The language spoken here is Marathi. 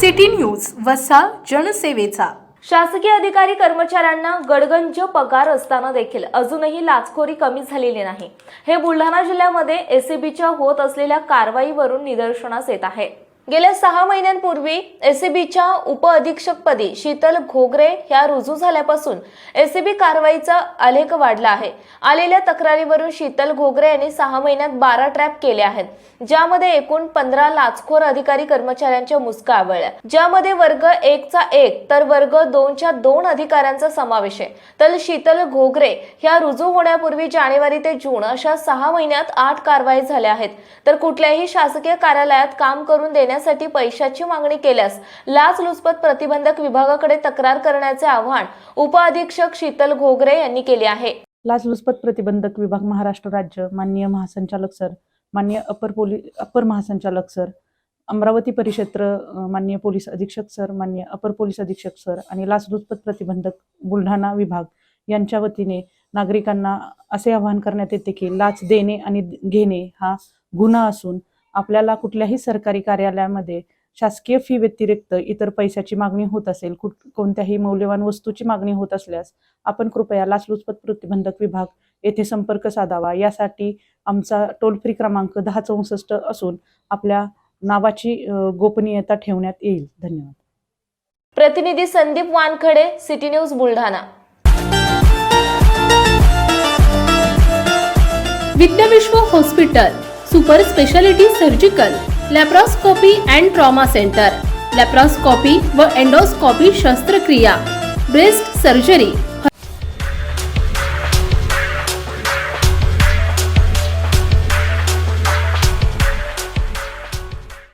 सिटी न्यूज वसा जनसेवेचा. शासकीय अधिकारी कर्मचाऱ्यांना गडगंज पगार असताना देखील अजूनही लाचखोरी कमी झालेली नाही. हे बुलढाणा जिल्ह्यामध्ये एसीबीच्या होत असलेल्या कारवाईवरून निदर्शनास येत आहे. गेल्या सहा महिन्यांपूर्वी एसीबीच्या उपअधीक्षकपदी शीतल घोगरे ह्या रुजू झाल्यापासून एसीबी कारवाईचा आलेख वाढला आहे. आलेल्या तक्रारीवरून शीतल घोगरे यांनी सहा महिन्यात बारा ट्रॅप केले आहेत ज्यामध्ये एकूण पंधरा लाचखोर अधिकारी कर्मचाऱ्यांच्या मुसका आवळल्या. ज्यामध्ये वर्ग एकचा एक तर वर्ग दोनच्या दोन अधिकाऱ्यांचा समावेश आहे. तर शीतल घोगरे ह्या रुजू होण्यापूर्वी जानेवारी ते जून अशा सहा महिन्यात आठ कारवाई झाल्या आहेत. तर कुठल्याही शासकीय कार्यालयात काम करून देण्यासाठी पैशाची मागणी केल्यास लाचलुचपत प्रतिबंधक विभागाकडे तक्रार करण्याचे आवाहन उपअधीक्षक शीतल घोगरे यांनी केले आहे. लाचलुचपत प्रतिबंधक विभाग महाराष्ट्र राज्य माननीय महासंचालक सर मान्य अपर पोलीस अपर महासंचालक सर अमरावती परिक्षेत्र मान्य पोलीस अधीक्षक सर मान्य अपर पोलीस अधीक्षक सर आणि लाचलुचपत प्रतिबंधक बुलढाणा विभाग यांच्या वतीने नागरिकांना असे आवाहन करण्यात येते की लाच देणे आणि घेणे हा गुन्हा असून आपल्याला कुठल्याही सरकारी कार्यालयामध्ये शासकीय फी व्यतिरिक्त इतर पैशाची मागणी होत असेल कुठ कोणत्याही मौल्यवान वस्तूची मागणी होत असल्यास आपण कृपया लाचलुचपत प्रतिबंधक विभाग येथे संपर्क साधावा. यासाठी आमचा टोल फ्री क्रमांक दहा चौसष्ट असून आपल्या नावाची गोपनीयता ठेवण्यात येईल. धन्यवाद. प्रतिनिधी Sandeep Wankhede city news Buldhana. Vidyavishwa hospital. Super speciality surgical laparoscopy and trauma centre laparoscopy व एंडोस्कॉपी शस्त्रक्रिया ब्रेस्ट सर्जरी